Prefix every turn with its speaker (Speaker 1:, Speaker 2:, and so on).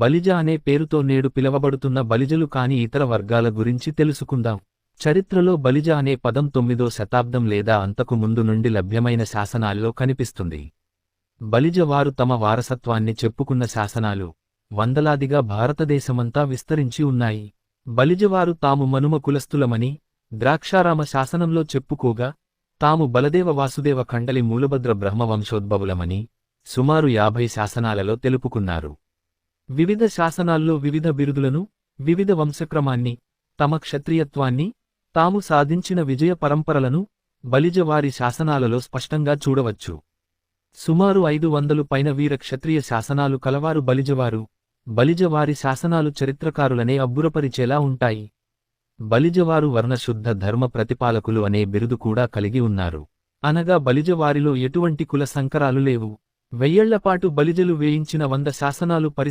Speaker 1: బలిజ అనే పేరుతో నేడు పిలవబడుతున్న బలిజలు కాని ఇతర వర్గాల గురించి తెలుసుకుందాం. చరిత్రలో బలిజ అనే పదం తొమ్మిదో శతాబ్దం లేదా అంతకు ముందు నుండి లభ్యమైన శాసనాల్లో కనిపిస్తుంది. బలిజ వారు తమ వారసత్వాన్ని చెప్పుకున్న శాసనాలు వందలాదిగా భారతదేశమంతా విస్తరించి ఉన్నాయి. బలిజవారు తాము మనుమ కులస్థులమని ద్రాక్షారామ శాసనంలో చెప్పుకోగా తాము బలదేవ వాసుదేవ ఖండలి మూలభద్ర బ్రహ్మవంశోద్భవులమని సుమారు యాభై శాసనాలలో తెలుపుకున్నారు. వివిధ శాసనాల్లో వివిధ బిరుదులను వివిధ వంశక్రమాన్ని తమ క్షత్రియత్వాన్ని తాము సాధించిన విజయ పరంపరలను బలిజవారి శాసనాలలో స్పష్టంగా చూడవచ్చు. సుమారు ఐదు వందలు పైన వీర క్షత్రియ శాసనాలు కలవారు బలిజవారు బలిజవారి శాసనాలు చరిత్రకారులనే అబ్బురపరిచేలా ఉంటాయి. బలిజవారు వర్ణశుద్ధ ధర్మ ప్రతిపాలకులు అనే బిరుదు కూడా కలిగి ఉన్నారు. అనగా బలిజవారిలో ఎటువంటి కుల సంకరాలు లేవు. వెయ్యేళ్ళపాటు బలిజలు వేయించిన వంద శాసనాలు పరిశీ